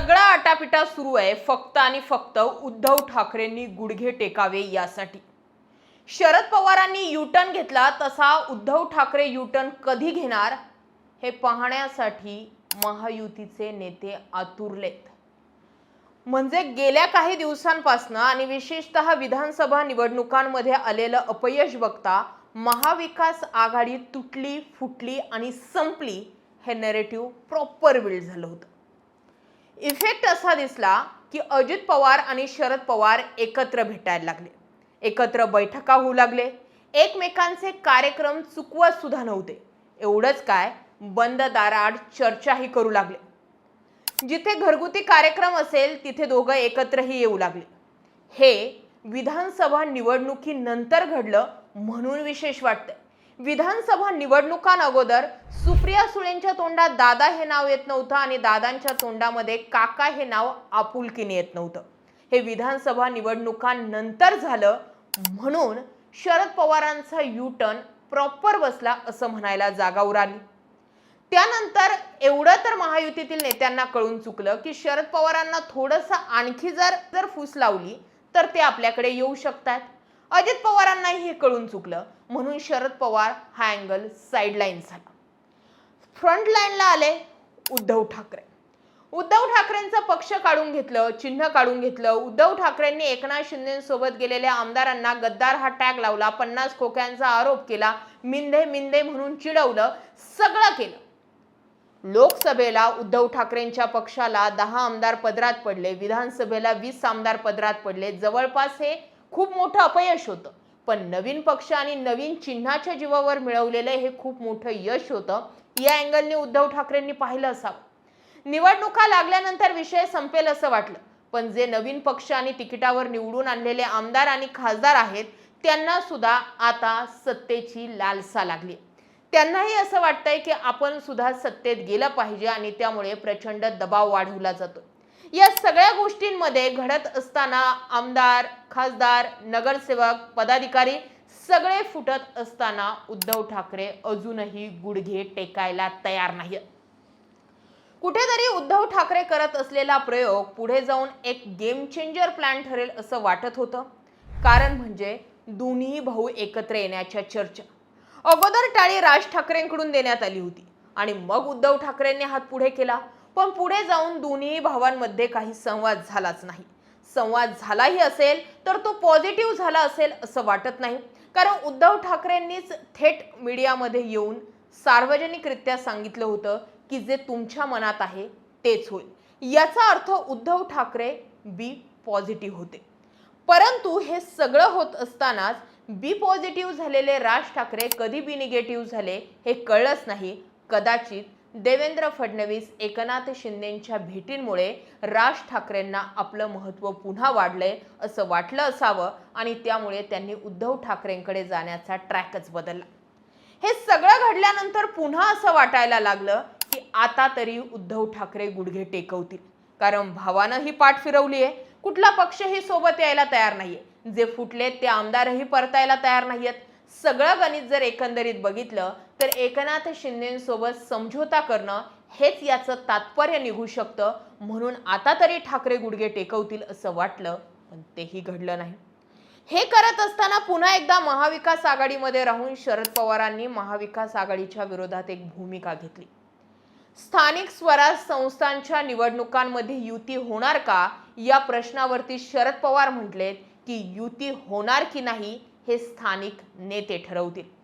सगळा आटापिटा सुरू आहे. फक्त आणि फक्त उद्धव ठाकरेंनी गुडघे टेकावे यासाठी. शरद पवारांनी युटर्न घेतला तसा उद्धव ठाकरे युटर्न कधी घेणार? हे पाहण्यासाठी महायुतीचे नेते आतुरलेत. म्हणजे गेल्या काही दिवसांपासनं आणि विशेषतः विधानसभा निवडणुकांमध्ये आलेलं अपयश बघता महाविकास आघाडी तुटली फुटली आणि संपली हे नेरेटिव्ह प्रॉपर बिल्ड झालं होतं. इफेक्ट असा दिसला की अजित पवार आणि शरद पवार एकत्र भेटायला लागले. एकत्र बैठका होऊ लागले. एकमेकांचे कार्यक्रम चुकवत सुद्धा नव्हते. एवढंच काय बंद दाराआड चर्चाही करू लागले. जिथे घरगुती कार्यक्रम असेल तिथे दोघं एकत्रही येऊ लागले. हे विधानसभा निवडणुकीनंतर घडलं म्हणून विशेष वाटतंय. विधानसभा निवडणुकांअगोदर सुप्रिया सुळेंच्या तोंडात दादा हे नाव येत नव्हतं आणि दादांच्या तोंडामध्ये काका हे नाव आपुलकीने येत नव्हतं. हे विधानसभा निवडणुकांनंतर झालं म्हणून शरद पवारांचा युटर्न प्रॉपर बसला असं म्हणायला जागा उराली. त्यानंतर एवढं तर महायुतीतील नेत्यांना कळून चुकलं की शरद पवारांना थोडंसं आणखी जर जर फूस लावली तर ते आपल्याकडे येऊ शकतात. अजित पवारांनाही हे कळून चुकलं. म्हणून शरद पवार हा अँगल साईडलाईन झाला. फ्रंट लाईनला आले उद्धव ठाकरे. उद्धव ठाकरेंचं पक्ष काढून घेतलं चिन्ह काढून घेतलं. उद्धव ठाकरेंनी एकनाथ शिंदेसोबत गेलेल्या आमदारांना गद्दार हा टॅग लावला. पन्नास खोक्यांचा आरोप केला. मिंदे मिंदे म्हणून चिडवलं. सगळं केलं. लोकसभेला उद्धव ठाकरेंच्या पक्षाला दहा आमदार पदरात पडले. विधानसभेला वीस आमदार पदरात पडले. जवळपास हे खूप मोठं अपयश होतं. पण नवीन पक्ष आणि नवीन चिन्हाच्या जीवावर मिळवलेलं हे खूप मोठं यश होतं. या अँगलने उद्धव ठाकरेंनी पाहिलं असावं. निवडणुका लागल्यानंतर विषय संपेल असं वाटलं. पण जे नवीन पक्ष आणि तिकिटावर निवडून आणलेले आमदार आणि खासदार आहेत त्यांना सुद्धा आता सत्तेची लालसा लागली. त्यांनाही असं वाटतंय की आपण सुद्धा सत्तेत गेलं पाहिजे आणि त्यामुळे प्रचंड दबाव वाढवला जातो. या सगळ्या गोष्टींमध्ये घडत असताना आमदार खासदार नगरसेवक पदाधिकारी सगळे फुटत असताना उद्धव ठाकरे अजूनही गुडघे टेकायला तयार नाही कुठेतरी उद्धव ठाकरे करत असलेला प्रयोग पुढे जाऊन एक गेम चेंजर प्लॅन ठरेल असं वाटत होतं. कारण म्हणजे दोन्ही भाऊ एकत्र येण्याच्या चर्चा. अगोदर टाळी राज ठाकरेंकडून देण्यात आली होती आणि मग उद्धव ठाकरेंनी हात पुढे केला. पण पुढे जाऊन दोन्ही भावांमध्ये काही संवाद झालाच नाही. संवाद झालाही असेल तर तो पॉझिटिव्ह झाला असेल असं वाटत नाही. कारण उद्धव ठाकरेंनीच थेट मीडियामध्ये येऊन सार्वजनिकरित्या सांगितलं होतं की जे तुमच्या मनात आहे तेच होईल. याचा अर्थ उद्धव ठाकरे बी पॉझिटिव्ह होते. परंतु हे सगळं होत असतानाच बी पॉझिटिव्ह झालेले राज ठाकरे कधी बी निगेटिव्ह झाले हे कळलंच नाही. कदाचित देवेंद्र फडणवीस एकनाथ शिंदेंच्या भेटींमुळे राज ठाकरेंना आपलं महत्त्व पुन्हा वाढलंय असं वाटलं असावं आणि त्यामुळे त्यांनी उद्धव ठाकरेंकडे जाण्याचा ट्रॅकच बदलला. हे सगळं घडल्यानंतर पुन्हा असं वाटायला लागलं की आता तरी उद्धव ठाकरे गुडघे टेकवतील. कारण भावानं ही पाठ फिरवली आहे कुठला पक्षही सोबत यायला तयार नाहीये. जे फुटले ते आमदारही परतायला तयार नाहीयेत. सगळं गणित जर एकंदरीत बघितलं तर एकनाथ शिंदेसोबत समझोता करणं हेच याचं तात्पर्य निघू शकतं म्हणून आता तरी ठाकरे गुडघे टेकवतील असं वाटलं पण तेही घडलं नाही. हे करत असताना पुन्हा एकदा महाविकास आघाडीमध्ये राहून शरद पवारांनी महाविकास आघाडीच्या विरोधात एक भूमिका घेतली. स्थानिक स्वराज संस्थांच्या निवडणुकांमध्ये युती होणार का? या प्रश्नावरती शरद पवार म्हटलेत की युती होणार की नाही हे स्थानिक नेते ठरवतील.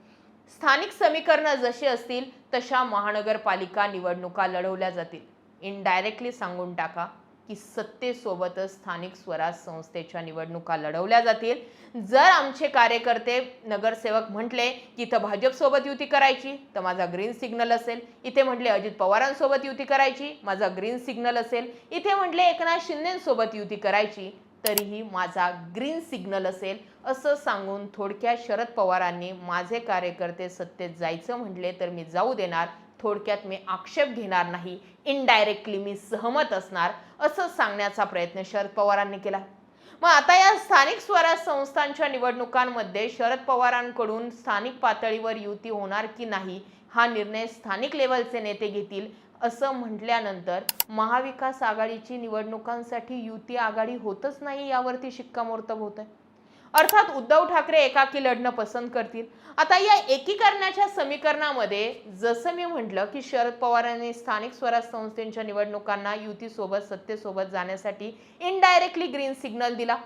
स्थानिक समीकरणं जशी असतील तशा महानगरपालिका निवडणुका लढवल्या जातील. इनडायरेक्टली सांगून टाका की सत्तेसोबतच स्थानिक स्वराज संस्थेच्या निवडणुका लढवल्या जातील. जर आमचे कार्यकर्ते नगरसेवक म्हटले की इथं भाजपसोबत युती करायची तर माझा ग्रीन सिग्नल असेल. इथे म्हटले अजित पवारांसोबत युती करायची माझा ग्रीन सिग्नल असेल. इथे म्हटले एकनाथ शिंदेसोबत युती करायची तरीही माझा ग्रीन सिग्नल असेल असं सांगून थोडक्यात शरद पवारांनी माझे कार्यकर्ते सत्तेत जायचं म्हटले तर मी जाऊ देणार. थोडक्यात मी आक्षेप घेणार नाही. इनडायरेक्टली मी सहमत असणार असं सांगण्याचा प्रयत्न शरद पवारांनी केला. मग आता या स्थानिक स्वराज संस्थांच्या निवडणुकांमध्ये शरद पवारांकडून स्थानिक पातळीवर युती होणार की नाही हा निर्णय स्थानिक लेवलचे नेते घेतील. असं म्हटल्यानंतर महाविकास आघाडीची निवडणुकांसाठी युती आघाडी होतच नाही यावरती शिक्कामोर्तब होत आहे अर्थात उद्धव ठाकरे एकाकी लढणं पसंत करतील. आता या एकीकरणाच्या समीकरणामध्ये जसं मी म्हटलं की शरद पवारांनी स्थानिक स्वराज संस्थेच्या निवडणुकांना युतीसोबत सत्तेसोबत जाण्यासाठी इनडायरेक्टली ग्रीन सिग्नल दिला.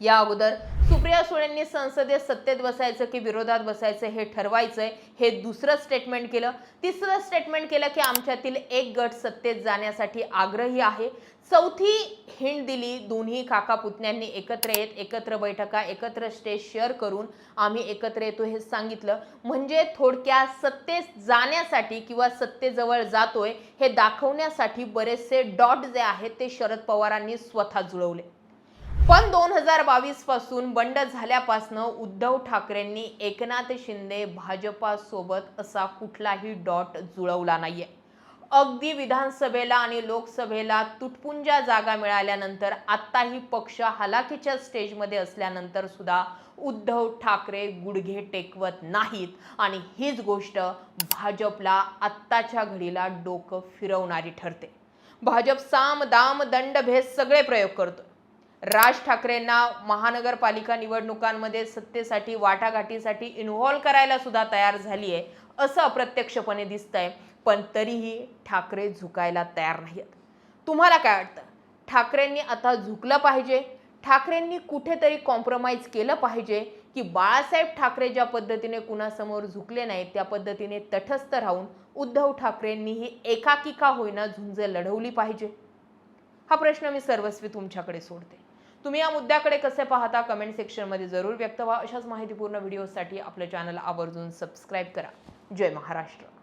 या अगोदर सुप्रिया सुळेंनी संसदेत सत्तेत बसायचं की विरोधात बसायचं हे ठरवायचंय हे दुसरं स्टेटमेंट केलं. तिसरं स्टेटमेंट केलं की आमच्यातील एक गट सत्तेत जाण्यासाठी आग्रही आहे. चौथी हिंट दिली दोन्ही काका पुतण्यांनी एकत्र येत एकत्र बैठका एकत्र स्टेज शेअर करून आम्ही एकत्र येतो हे सांगितलं. म्हणजे थोडक्यात सत्तेत जाण्यासाठी किंवा सत्तेजवळ जातोय हे दाखवण्यासाठी बरेचसे डॉट जे आहेत ते शरद पवारांनी स्वतः जुळवले. पण दोन हजार बावीसपासून बंड झाल्यापासनं उद्धव ठाकरेंनी एकनाथ शिंदे भाजपासोबत असा कुठलाही डॉट जुळवला नाहीये. अगदी विधानसभेला आणि लोकसभेला तुटपुंजा जागा मिळाल्यानंतर आत्ताही पक्ष हलाखीच्या स्टेजमध्ये असल्यानंतर सुद्धा उद्धव ठाकरे गुडघे टेकवत नाहीत. आणि हीच गोष्ट भाजपला आत्ताच्या घडीला डोकं फिरवणारी ठरते. भाजप साम दाम दंड भेद सगळे प्रयोग करतो राज ठाकरेंना महानगरपालिका निवडणुकांमध्ये सत्तेसाठी वाटाघाटीसाठी इन्व्हॉल्व करायला सुद्धा तयार झाली आहे असं अप्रत्यक्षपणे दिसतंय. पण तरीही ठाकरे झुकायला तयार नाहीत तुम्हाला काय वाटतं? ठाकरेंनी आता झुकलं पाहिजे? ठाकरेंनी कुठेतरी कॉम्प्रोमाइज केलं पाहिजे? की बाळासाहेब ठाकरे ज्या पद्धतीने कुणासमोर झुकले नाहीत त्या पद्धतीने तटस्थ राहून उद्धव ठाकरेंनीही एकाकिका होईना झुंज लढवली पाहिजे? हा प्रश्न मी सर्वस्वी तुमच्याकडे सोडते. तुम्ही या मुद्द्याकडे कसे पाहता कमेंट सेक्शनमध्ये जरूर व्यक्त व्हा. अशाच माहितीपूर्ण व्हिडिओसाठी आपलं चॅनल आवर्जून सबस्क्राईब करा. जय महाराष्ट्र.